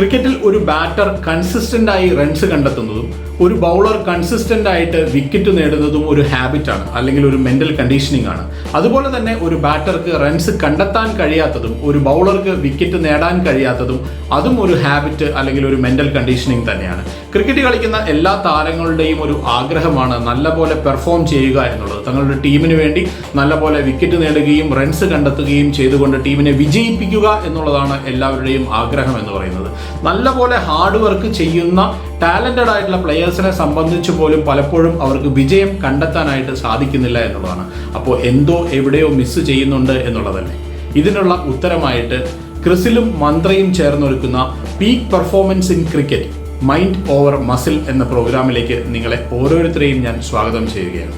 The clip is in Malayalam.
ക്രിക്കറ്റിൽ ഒരു ബാറ്റർ കൺസിസ്റ്റന്റ് ആയി റൺസ് കണ്ടെത്തുന്നതും ഒരു ബൗളർ കൺസിസ്റ്റന്റ് ആയിട്ട് വിക്കറ്റ് നേടുന്നതും ഒരു ഹാബിറ്റാണ് അല്ലെങ്കിൽ ഒരു മെന്റൽ കണ്ടീഷനിങ് ആണ് അതുപോലെ തന്നെ ഒരു ബാറ്റർക്ക് റൺസ് കണ്ടെത്താൻ കഴിയാത്തതും ഒരു ബൗളർക്ക് വിക്കറ്റ് നേടാൻ കഴിയാത്തതും അതും ഒരു ഹാബിറ്റ് അല്ലെങ്കിൽ ഒരു മെന്റൽ കണ്ടീഷനിങ് തന്നെയാണ്. ക്രിക്കറ്റ് കളിക്കുന്ന എല്ലാ താരങ്ങളുടെയും ഒരു ആഗ്രഹമാണ് നല്ലപോലെ പെർഫോം ചെയ്യുക എന്നുള്ളത്. തങ്ങളുടെ ടീമിന് വേണ്ടി നല്ലപോലെ വിക്കറ്റ് നേടുകയും റൺസ് കണ്ടെത്തുകയും ചെയ്തുകൊണ്ട് ടീമിനെ വിജയിപ്പിക്കുക എന്നുള്ളതാണ് എല്ലാവരുടെയും ആഗ്രഹം എന്ന് പറയുന്നത്. നല്ലപോലെ ഹാർഡ് വർക്ക് ചെയ്യുന്ന ടാലന്റഡ് ആയിട്ടുള്ള പ്ലെയേഴ്സിനെ സംബന്ധിച്ച് പോലും പലപ്പോഴും അവർക്ക് വിജയം കണ്ടെത്താനായിട്ട് സാധിക്കുന്നില്ല എന്നുള്ളതാണ്. അപ്പോൾ എന്തോ എവിടെയോ മിസ് ചെയ്യുന്നുണ്ട് എന്നുള്ളതല്ലേ? ഇതിനുള്ള ഉത്തരമായിട്ട് ക്രിസിലും മന്ത്രയും ചേർന്നൊരുക്കുന്ന peak performance in cricket mind over muscle എന്ന പ്രോഗ്രാമിലേക്ക് നിങ്ങളെ ഓരോരുത്തരെയും ഞാൻ സ്വാഗതം ചെയ്യുകയാണ്.